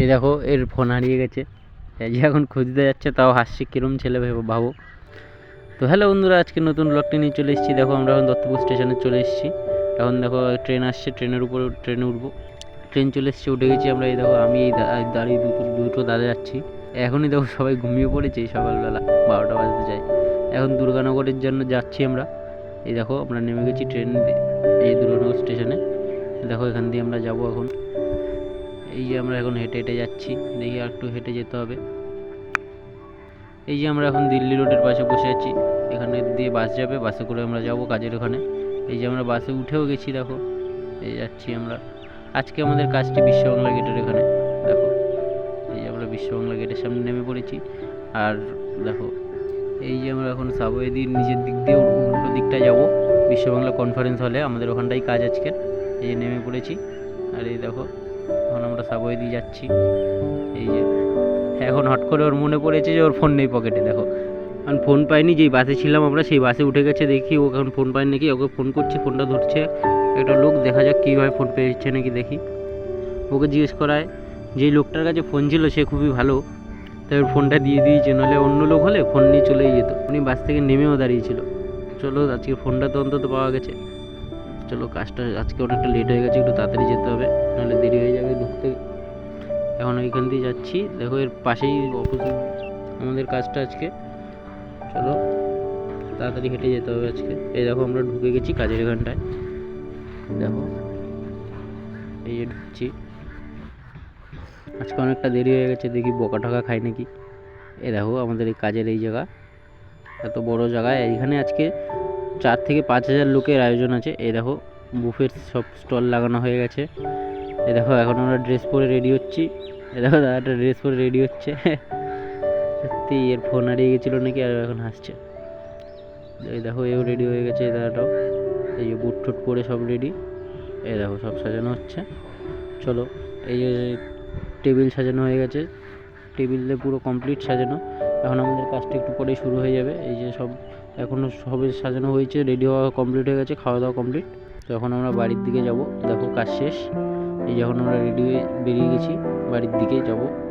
এই দেখো, এর ফোন হারিয়ে গেছে। এই যে এখন খুঁজতে যাচ্ছে, তাও হাসছে, কিরম ছেলে ভেবে ভাবো তো হ্যালো বন্ধুরা, আজকে নতুন ব্লগটি নিয়ে চলে এসেছি। দেখো, আমরা এখন দত্তপুর স্টেশনে চলে এসেছি। এখন দেখো ট্রেন আসছে ট্রেনের উপর ট্রেনে উঠবো। ট্রেন চলে এসেছে, উঠে গেছি আমরা। এই দেখো, আমি এই দাঁড়িয়ে দুটো দুটো দাদা যাচ্ছি। এখনই দেখো, সবাই ঘুমিয়ে পড়েছে। সকালবেলা বারোটা বাজতে যায়। এখন দুর্গানগরের জন্য যাচ্ছি আমরা। এই দেখো, আমরা নেমে গেছি ট্রেন এই দুর্গানগর স্টেশনে দেখো, এখান দিয়ে আমরা যাব এখন। এই যে আমরা এখন হেঁটে হেঁটে যাচ্ছি, দেখি আর একটু হেঁটে যেতে হবে। এই যে আমরা এখন দিল্লি রোডের পাশে বসে আছি, এখানে দিয়ে বাস যাবে, বাসে করে আমরা যাব কাজের ওখানে। এই যে আমরা বাসে উঠেও গেছি, দেখো। এই যাচ্ছি আমরা। আজকে আমাদের কাজটি বিশ্ববাংলা গেটের এখানে, দেখো। এই যে আমরা বিশ্ববাংলা গেটের সামনে নেমে পড়েছি। আর দেখো, এই যে আমরা এখন সাবওয়েদির নিজের দিক দিয়ে উল- উল্টো দিকটা যাব। বিশ্ববাংলা কনফারেন্স হলে আমাদের ওখানটাই কাজ আজকে এই নেমে পড়েছি। আর এই দেখো এখন আমরা সাবওয়ে দিয়ে যাচ্ছি। এই যে, এখন হট করে ওর মনে পড়েছে যে ওর ফোন নেই পকেটে দেখো। কারণ ফোন পাইনি, যেই বাসে ছিলাম আমরা, সেই বাসে উঠে গেছে, দেখি ও এখন ফোন পায়নি নাকি, ওকে ফোন করছে ফোনটা ধরছে। একটা লোক দেখা যাক কীভাবে ফোন পেয়েছে নাকি, দেখি। ওকে জিজ্ঞেস করায় যেই লোকটার কাছে ফোন ছিল, সে খুবই ভালো। তাই ওর ফোনটা দিয়ে দিয়েছে, নাহলে অন্য লোক হলে ফোন নিয়ে চলেই যেত। উনি বাস থেকে নেমেও দাঁড়িয়েছিল। চলো, আজকে ফোনটা তো অন্তত পাওয়া গেছে। চলো, কাজটা আজকে অনেকটা লেট হয়ে গেছে, একটু তাড়াতাড়ি যেতে হবে, নাহলে দেরি হয়ে যাবে ঢুকতে। এখন ওইখান দিয়ে যাচ্ছি, দেখো এর পাশেই অপোজিট আমাদের কাজটা আজকে। চলো, তাড়াতাড়ি হেঁটে যেতে হবে আজকে। এই দেখো, আমরা ঢুকে গেছি কাজের এখানটায় দেখো, এই যে ঢুকছি। আজকে অনেকটা দেরি হয়ে গেছে, দেখি বকা টাকা খাই নাকি। এ দেখো, আমাদের এই কাজের এই জায়গা, এত বড় জায়গায় এইখানে আজকে চার থেকে পাঁচ হাজার লোকের আয়োজন আছে। এই দেখো, বুফের সব স্টল লাগানো হয়ে গেছে। এ দেখো, এখন আমরা ড্রেস পরে রেডি হচ্ছি। এ দেখো দাদাটা ড্রেস পরে রেডি হচ্ছে। সত্যি, এর ফোন হারিয়ে গেছিল নাকি, আর এখন হাসছে। এই দেখো, এও রেডি হয়ে গেছে, এই দাদাটাও। এই যে বুট টুট পরে সব রেডি এই দেখো, সব সাজানো হচ্ছে। চলো, এই যে টেবিল সাজানো হয়ে গেছে। টেবিলে পুরো কমপ্লিট সাজানো। এখন আমাদের কাজটা একটু পরেই শুরু হয়ে যাবে। এই যে সব এখনও সবে সাজানো হয়েছে রেডি হওয়া কমপ্লিট হয়ে গেছে, খাওয়া দাওয়া কমপ্লিট তো এখন আমরা বাড়ির দিকে যাব। দেখো কাজ শেষ। এই যখন আমরা রেডি হয়ে বেরিয়ে গেছি, বাড়ির দিকে যাব।